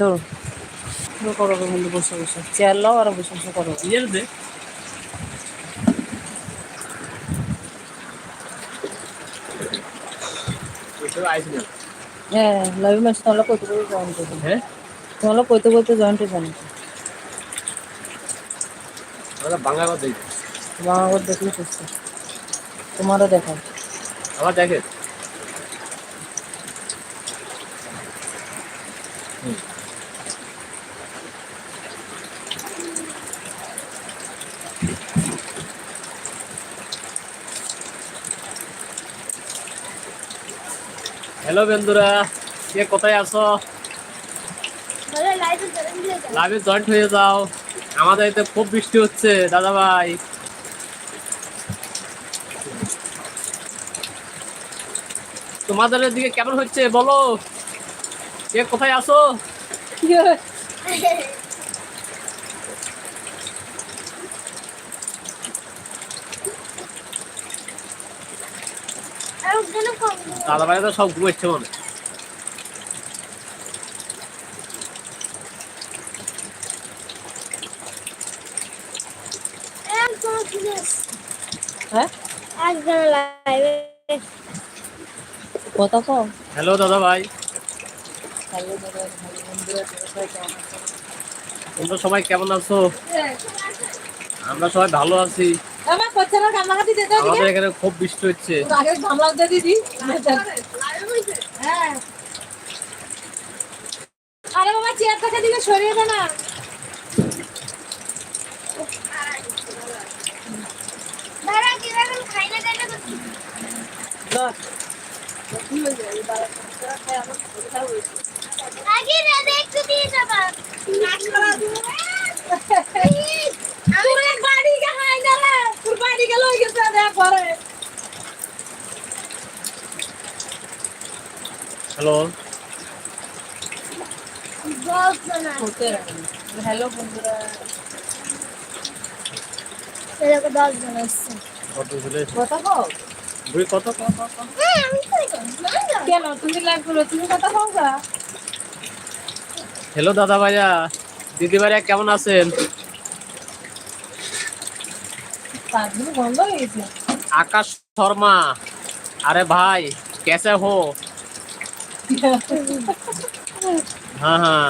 ধরো। ধরো করো বন্ধু বসে বসে। চেয়ার লাও আর বসে বসে করো। ইয়ে দে। হ্যাঁ লাইভ ম্যাচ তোমরা কইতে কইতে জয়েন করবে? হ্যাঁ? তোমরা কইতে কইতে জয়েন করবে জানো আমরা বাংলা কথা দেখি। বাংলা দেখলে করছে তোমারও দেখাও। আবার দেখে। হ্যালো বন্ধুরা কে কোথায় আছো? লাইভে জয়েন্ট হয়ে যাও। আমাদের এতে খুব বৃষ্টি হচ্ছে দাদা ভাই তোমাদের দিকে কেমন হচ্ছে বলো? কে কোথায় আছো? দাদা ভাই তো সব ঘুমাচ্ছে মনে হ্যাঁ হ্যালো দাদা ভাই। তোমরা সবাই কেমন আছো? আমরা সবাই ভালো আছি। আমাদের এখানে খুব বৃষ্টি হচ্ছে। আরে বাবা, চেয়ার থেকে দিকে সরিয়ে দে না ধর। কি হয়েছে? এই বাবা কচ্ছারা খায় আমার শরীর খারাপ হয়েছে। তোর এক বাড়ি গে হাই না রে। তোর বাড়ি গে লই গেছে দেখ পরে। হ্যালো হতে রাখে না। হ্যালো। বন্ধুরা। দশ জন আসছে কত ছেলে কথা কও বুড়ি কত কত কত? হ্যাঁ আমি তাই কেন তুমি লাইভ করো তুমি কথা কও গা হ্যালো দাদা ভাইয়া দিদি ভাইয়া কেমন আছেন তারগুলো বন্ধ হয়ে গেছে আকাশ শর্মা আরে ভাই कैसे हो हाँ हाँ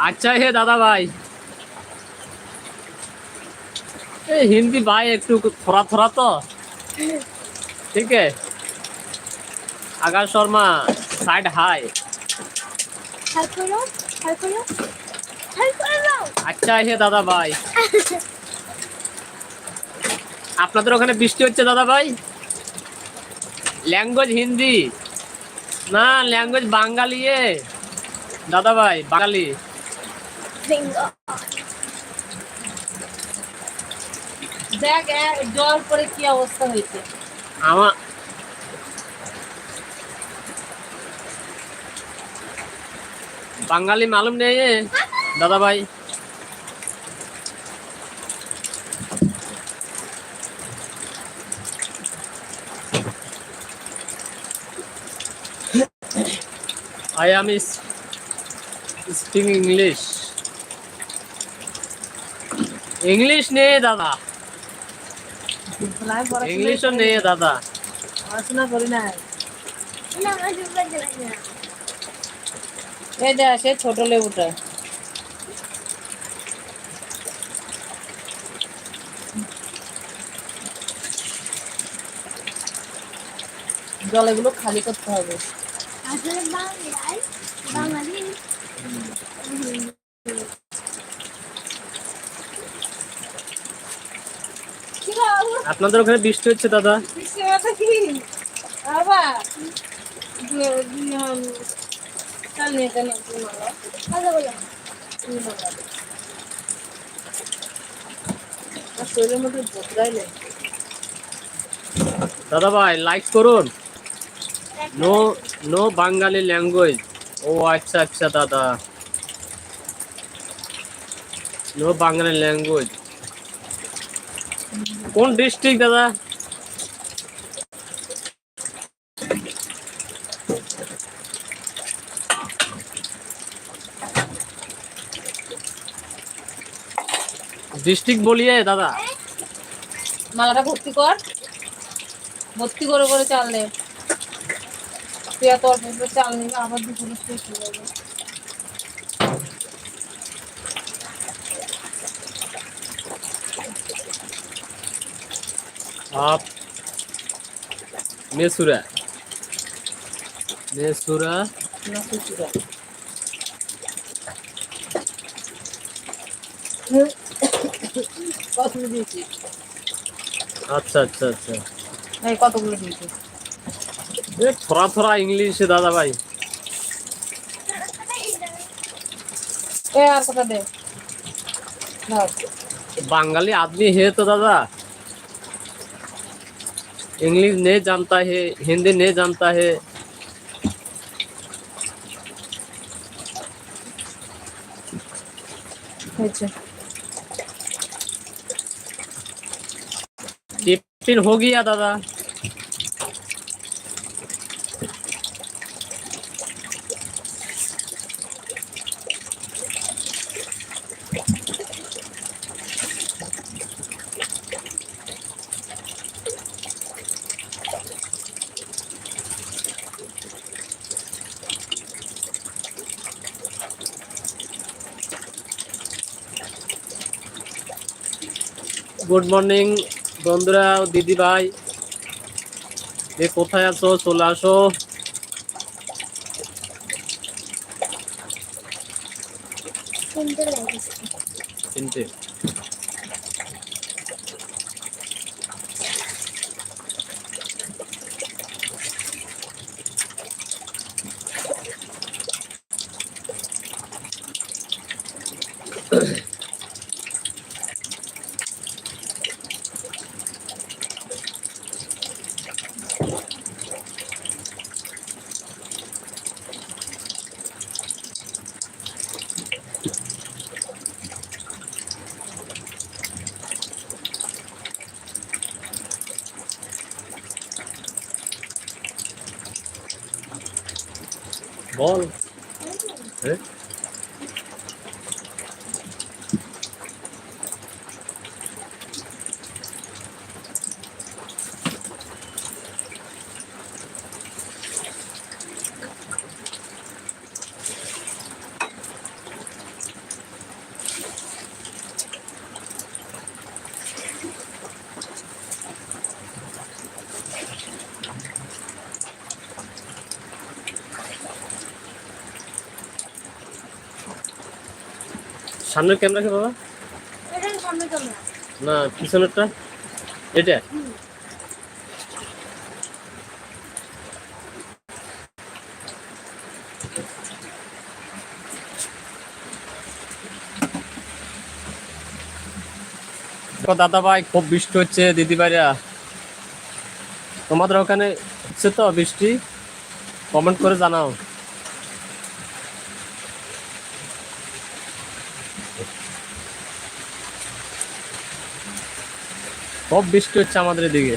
अच्छा है दादा भाई ए, हिंदी भाई একটু थोड़ा थोड़ा तो ठीक है Akash Sharma side hi help করো হেল্প করো হেল্প করো আচ্ছা হে দাদা ভাই আপনাদের ওখানে বৃষ্টি হচ্ছে দাদা ভাই ল্যাঙ্গুয়েজ হিন্দি না ল্যাঙ্গুয়েজ বাঙালি এ দাদা ভাই বাঙালি ফিঙ্গার দেখ এ, জল পরে কি অবস্থা হয়েছে আমার বাঙালি মালুম নেই দাদা ভাই am is speaking English. English নেই দাদা ইংলিশও নেই দাদা। পড়াশোনা করি না এই ছোট লেবুটা। জল এগুলো খালি করতে হবে। আসলে বাংলায় বাঙালি কি বাবু আপনাদের ওখানে বৃষ্টি হচ্ছে দাদা? বদলাইলে দাদা ভাই লাইক করুন। নো নো বাঙালি ল্যাঙ্গুয়েজ ও আচ্ছা আচ্ছা দাদা। নো বাঙালি ল্যাঙ্গুয়েজ কোন ডিস্ট্রিক্ট দাদা? ডিস্ট্রিক্ট বলিয়ে দাদা। মালাটা ভর্তি কর। ভর্তি করে করে চাল নে তুই এত অল্প চাল নিবি, আবার দুপুরে শেষ হয়ে যাবে। সাপ মেসুরা। মেসুরা। আচ্ছা আচ্ছা আচ্ছা। এই কতগুলো দিয়েছি? থরা থরা ইংলিশে দাদা ভাই। বাঙালি আদমি হে তো দাদা। इंग्लिश नहीं जानता है हिंदी नहीं जानता है। अच्छा। टिफ़िन हो गया दादा। গুড মর্নিং বন্ধুরা দিদি ভাই এ কোথায় আছো? চলে আসো। চিনতে বল হ্যাঁ সামনের ক্যামেরা কি বাবা? এটা সামনে ক্যামেরা না পিছনেরটা? এটা? দাদা ভাই খুব বৃষ্টি হচ্ছে দিদি ভাইরা তোমাদের ওখানে হচ্ছে তো বৃষ্টি। কমেন্ট করে জানাও। খুব বৃষ্টি হচ্ছে আমাদের এদিকে।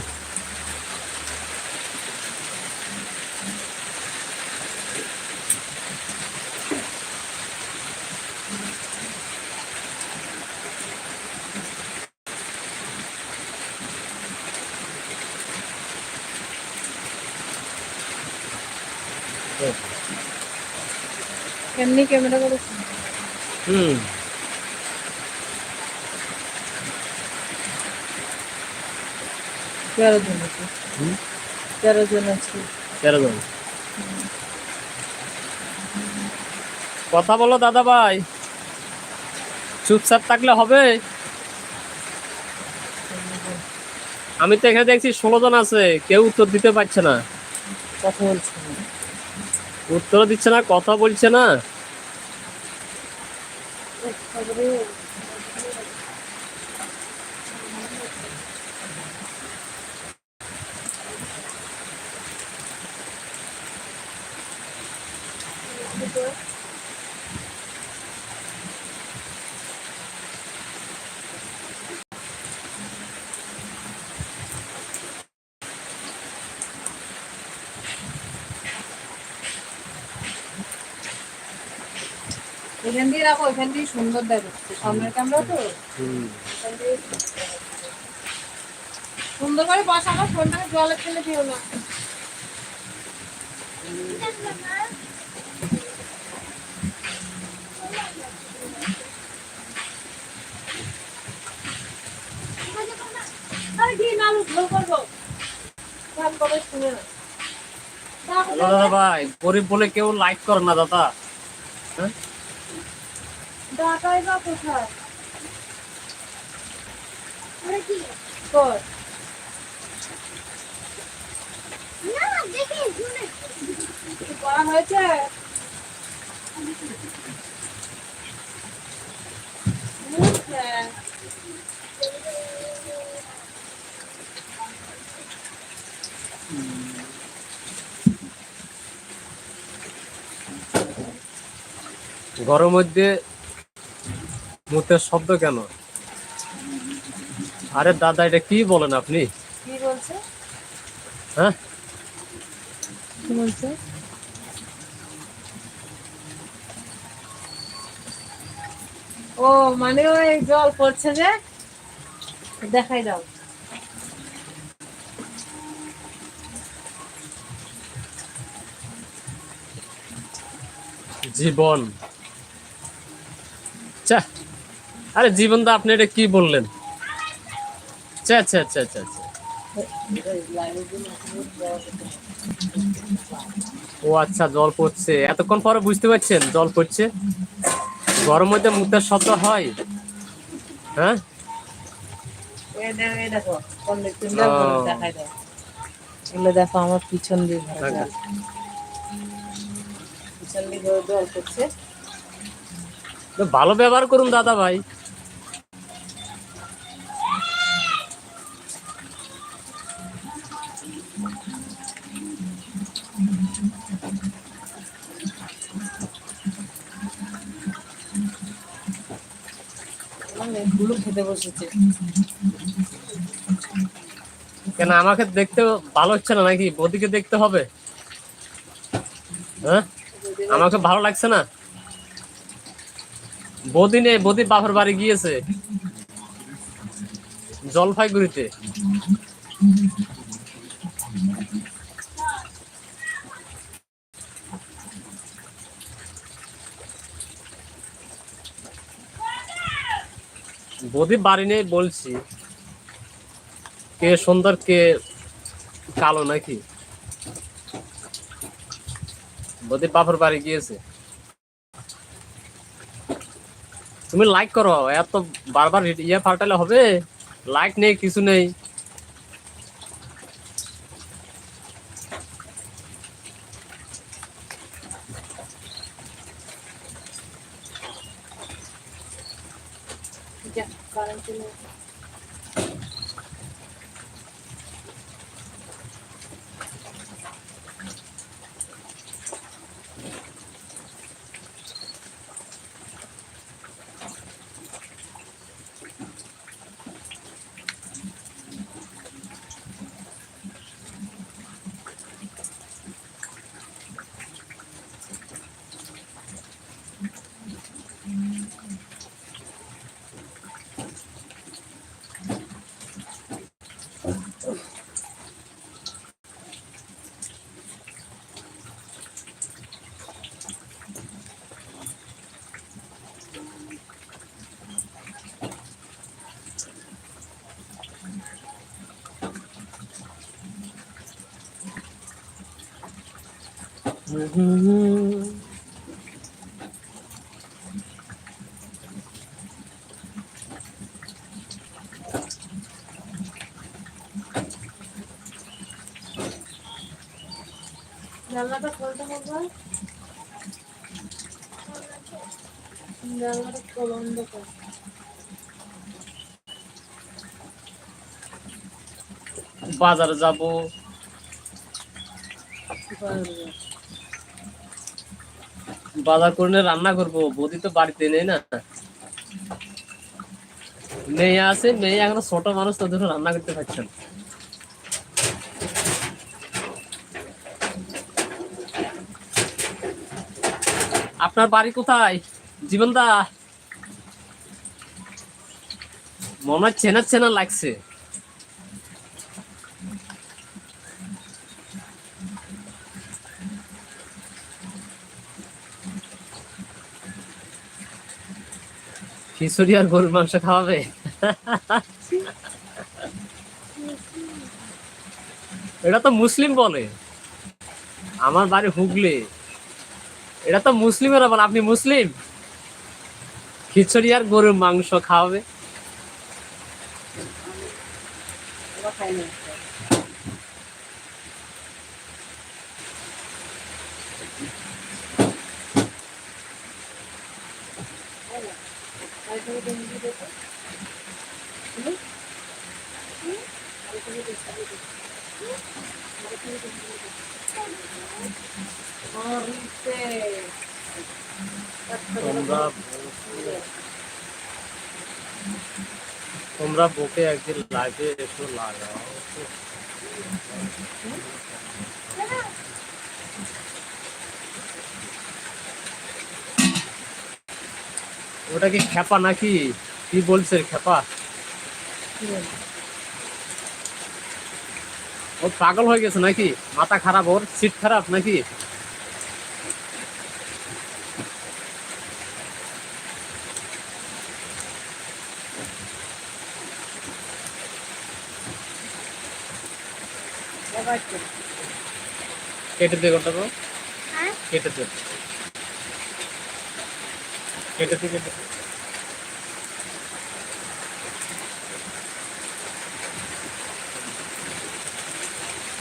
এমনি ক্যামেরা করেছি? হুম। তেরো জন আছে। তেরো জন আছে। তেরো জন। কথা বলো দাদা ভাই। চুপচাপ থাকলে হবে? আমি তো এখানে দেখছি ষোলো জন আছে কেউ উত্তর দিতে পারছে না। কথা বলছি না। উত্তর দিচ্ছে না কথা বলছে না। এখান দিয়ে রাখো দিয়ে সুন্দর সামনের ক্যামেরা তো? সুন্দর করে বসা আমার ফোনটাকে জলে ফেলে দিও না। ভাই, গরিব বলে কেউ লাইক করে না, দাদা। হ্যাঁ? ডাটাই বা কোথায়? কি? কর। না দেখি শুনে। করা হয়েছে? উঠছে। ঘরের মধ্যে মুতের শব্দ কেন? আরে দাদা এটা কি বলেন আপনি? কি বলছে? হ্যাঁ? কি বলছে? ও মানে ওই জল পড়ছে যে? দেখাই দাও। জীবন। চা আরে জীবন দা আপনি এটা কি বললেন? চা চা চা চা। ও আচ্ছা জল পড়ছে। এতক্ষণ পরে বুঝতে পারছেন জল পড়ছে? গরম মধ্যে মুখের শব্দ হয়। হ্যাঁ? দেখো, আমার পিছন দিক আচ্ছা। পিছন দিকে জল পড়ছে। ভালো ব্যবহার করুন দাদা ভাই। গুলো খেতে বসেছে। কেন আমাকে দেখতে ভালো হচ্ছে না নাকি? বদিকে দেখতে হবে। হ্যাঁ? আমাকে ভালো লাগছে না। বদি নেই, বদি বাপের বাড়ি গিয়েছে। জলপাইগুড়িতে। বদি বাড়ি নেই বলছি। কে সুন্দর, কে কালো নাকি? বদি বাপুর বাড়ি গিয়েছে। তুমি লাইক করো, এত বারবার ইয়ে ফাটালে হবে? লাইক নেই, কিছু নেই। যা, কারেন্ট জানলাটা খুলতে হবে জানলাটা খোল অন্ধকার বাজারে যাব বাজার করে নিয়ে রান্না করব। বৌদি তো বাড়িতে নেই না। মেয়ে আছে, মেয়ে এখনও ছোট মানুষ তো ধরো রান্না করতে পারছেন আপনার বাড়ি কোথায়? জীবনদা? মনে হয় চেনা চেনা লাগছে। খিচুড়ি আর গরুর মাংস খাওয়াবে? এটা তো মুসলিম বলে। আমার বাড়ি হুগলি। এটা তো মুসলিমেরা বলে। আপনি মুসলিম? খিচুড়ি আর গরুর মাংস খাওয়াবে। ওরা তোমরা তোমরা বুকে একদিন লাগে একটু লাগাও ওটা কি খেপা নাকি কি বলছে খেপা ও পাগল হয়ে গেছে নাকি? মাথা খারাপ ওর সিট খারাপ নাকি? কেটে দে তো। হ্যাঁ? কেটে দে। কেটে দে কেটে দে।